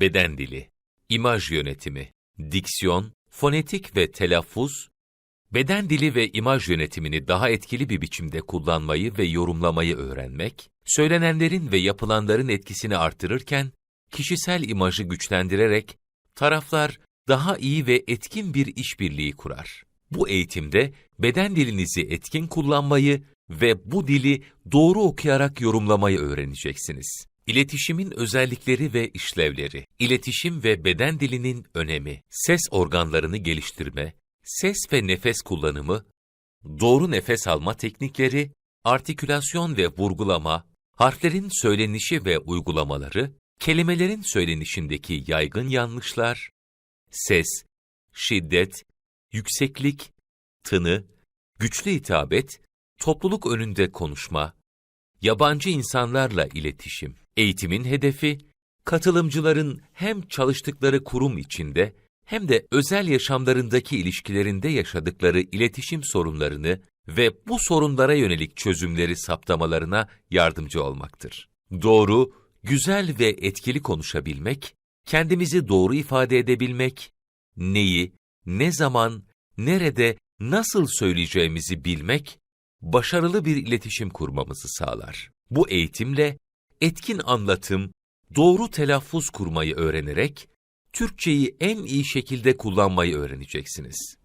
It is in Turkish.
beden dili, imaj yönetimi, diksiyon, fonetik ve telaffuz, beden dili ve imaj yönetimini daha etkili bir biçimde kullanmayı ve yorumlamayı öğrenmek, söylenenlerin ve yapılanların etkisini artırırken, kişisel imajı güçlendirerek, taraflar daha iyi ve etkin bir işbirliği kurar. Bu eğitimde beden dilinizi etkin kullanmayı ve bu dili doğru okuyarak yorumlamayı öğreneceksiniz. İletişimin özellikleri ve işlevleri, iletişim ve beden dilinin önemi, ses organlarını geliştirme, ses ve nefes kullanımı, doğru nefes alma teknikleri, artikülasyon ve vurgulama, harflerin söylenişi ve uygulamaları, kelimelerin söylenişindeki yaygın yanlışlar, ses, şiddet, yükseklik, tını, güçlü hitabet, topluluk önünde konuşma, yabancı insanlarla iletişim. Eğitimin hedefi, katılımcıların hem çalıştıkları kurum içinde hem de özel yaşamlarındaki ilişkilerinde yaşadıkları iletişim sorunlarını ve bu sorunlara yönelik çözümleri saptamalarına yardımcı olmaktır. Doğru, güzel ve etkili konuşabilmek, kendimizi doğru ifade edebilmek, neyi, ne zaman, nerede, nasıl söyleyeceğimizi bilmek, başarılı bir iletişim kurmamızı sağlar. Bu eğitimle etkin anlatım, doğru telaffuz kurmayı öğrenerek, Türkçeyi en iyi şekilde kullanmayı öğreneceksiniz.